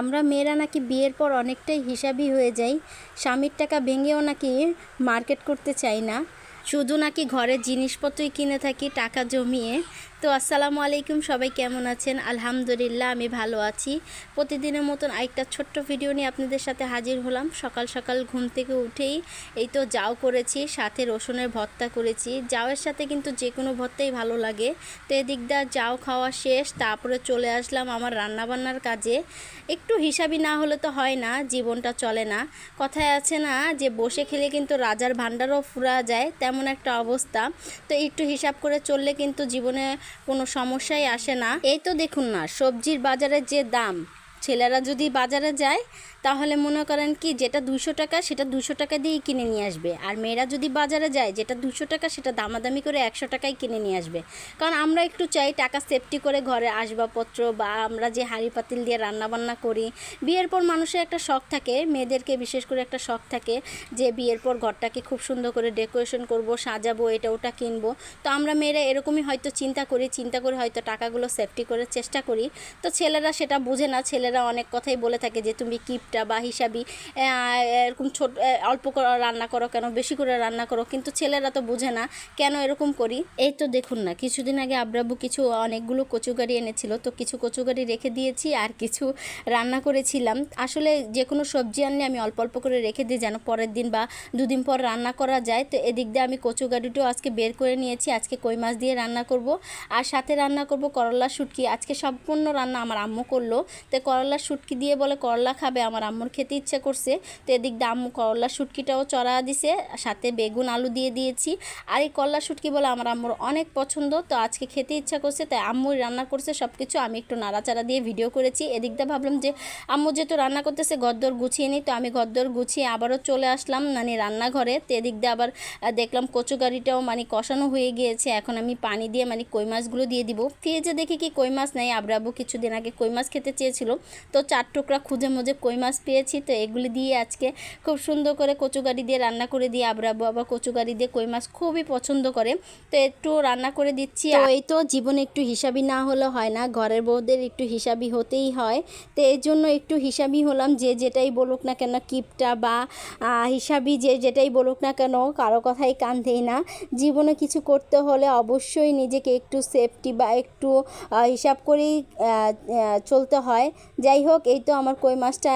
আমরা মেয়েরা নাকি বিয়ের পর অনেকটাই হিসাবই হয়ে যাই। স্বামীর টাকা ভেঙেও নাকি মার্কেট করতে চাই না। শুধু নাকি ঘরের জিনিসপত্রই কিনে থাকি, টাকা জমিয়ে তো আসসালামু আলাইকুম, সবাই কেমন আছেন? আলহামদুলিল্লাহ, আমি ভালো আছি। প্রতিদিনের মতন আরেকটা ছোট্ট ভিডিও নিয়ে আপনাদের সাথে হাজির হলাম। সকাল সকাল ঘুম থেকে উঠেই এই তো যাও করেছি, সাথে রসুনের ভর্তা করেছি। যাওয়ের সাথে কিন্তু যে কোনো ভর্তাই ভালো লাগে। তো এদিক দা যাও খাওয়া শেষ, তারপরে চলে আসলাম আমার রান্নাবান্নার কাজে। একটু হিসাবই না হলে তো হয় না, জীবনটা চলে না। কথায় আছে না যে, বসে খেলে কিন্তু রাজার ভাণ্ডারও ফুরা যায়, তেমন একটা অবস্থা। তো একটু হিসাব করে চললে কিন্তু জীবনে কোনো সমস্যাই আসে না। এই তো দেখুন না সবজির বাজারের যে দাম ছেলেরা যদি বাজারে যায়, তাহলে মনে করেন কি, যেটা দুশো টাকা, সেটা দুশো টাকা দিয়েই কিনে নিয়ে আসবে। আর মেয়েরা যদি বাজারে যায়, যেটা দুশো টাকা, সেটা দামাদামি করে একশো টাকায় কিনে নিয়ে আসবে। কারণ আমরা একটু চাই টাকা সেফটি করে ঘরে আসবাবপত্র বা আমরা যে হাঁড়ি পাতিল দিয়ে রান্নাবান্না করি, বিয়ের পর মানুষের একটা শখ থাকে, মেয়েদেরকে বিশেষ করে একটা শখ থাকে যে বিয়ের পর ঘরটাকে খুব সুন্দর করে ডেকোরেশন করব, সাজাবো, এটা ওটা কিনবো। তো আমরা মেয়েরা এরকমই হয়তো চিন্তা করি, চিন্তা করে হয়তো টাকাগুলো সেফটি করে চেষ্টা করি। তো ছেলেরা সেটা বোঝে না ছেলেরা অনেক কথাই বলে থাকে যে, তুমি কিপটা বা হিসাবি এরকম ছোট অল্প করে রান্না করো কেন? বেশি করে রান্না করো। কিন্তু ছেলেরা তো বোঝে না, কেন এরকম করি? এই তো দেখুন না, কিছুদিন আগে আব্রাবু কিছু অনেকগুলো কচুগাড়ি এনেছিল, তো কিছু কচুগাড়ি রেখে দিয়েছি আর কিছু রান্না করেছিলাম। আসলে যে কোনো সবজি আনলে আমি অল্প অল্প করে রেখে দিই যেন পরের দিন বা দুদিন পর রান্না করা যায়। তো এদিক দিয়ে আমি কচুগাড়িটাও আজকে বের করে নিয়েছি, আজকে কই মাছ দিয়ে রান্না করব। আর সাথে রান্না করব করলা, শুটকি। আজকে সম্পূর্ণ রান্না আমার আম্মু করল। তো করলা শুটকি দিয়ে বলে, করলা খাবে, আমার আম্মুর খেতে ইচ্ছে করছে। তো এদিক দিয়ে আম্মু করলা শুটকিটাও চড়া দিছে, সাথে বেগুন, আলু দিয়ে দিয়েছি। আর এই করলা শুটকি বলে আমার আম্মুর অনেক পছন্দ, তো আজকে খেতে ইচ্ছা করছে, তাই আম্মুই রান্না করছে সব কিছু আমি একটু নাড়াচাড়া দিয়ে ভিডিও করেছি। এদিক দিয়ে ভাবলাম যে, আম্মু যেহেতু রান্না করতেছে গদ্দর গুছিয়ে নিই তো আমি গদ্দর গুছিয়ে আবারও চলে আসলাম মানে রান্নাঘরে। তো এদিক দিয়ে আবার দেখলাম কচু গাড়িটাও মানে কষানো হয়ে গিয়েছে। এখন আমি পানি দিয়ে মানে কই মাছগুলো দিয়ে দিব। ফ্রিজে দেখি কি কই মাছ নাই, আবরাবু কিছুদিন আগে কই মাছ খেতে চেয়েছিল। তো চার টুকরা খুঁজে মুজে কই মাছ পেয়েছি তো এগুলি দিয়ে আজকে খুব সুন্দর করে কচু গাড়ি দিয়ে রান্না করে দিয়ে আবরাবু। আবার কচু গাড়ি দিয়ে কই মাছ খুবই পছন্দ করে। তো একটু রান্না করে দিচ্ছি। এই তো জীবনে একটু হিসাবি না হলে হয় না ঘরের বউদের একটু হিসাবি হতেই হয়। তো এই জন্য একটু হিসাবি হলাম যে যেটাই বলুক না কেন কিপটা বা আহ, হিসাবি যে যেটাই বলুক না কেন কারও কথাই কান দেই না। জীবনে কিছু করতে হলে অবশ্যই নিজেকে একটু সেফটি বা একটু হিসাব করেই চলতে হয়। যাই হোক এই তো আমার কই মাছটা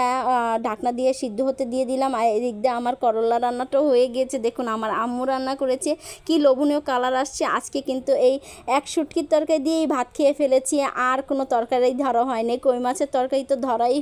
ঢাকনা দিয়ে সিদ্ধ হতে দিয়ে দিলাম। আর এদিক দিয়ে আমার করলা রান্নাটাও হয়ে গিয়েছে দেখুন, আমার আম্মু রান্না করেছে। কি লোভনীয় কালার আসছে। আজকে কিন্তু এই এক শুটকির তরকারি দিয়েই ভাত খেয়ে ফেলেছি। আর কোনো তরকারি ধরা হয়নি। কই মাছের তরকারি তো ধরাই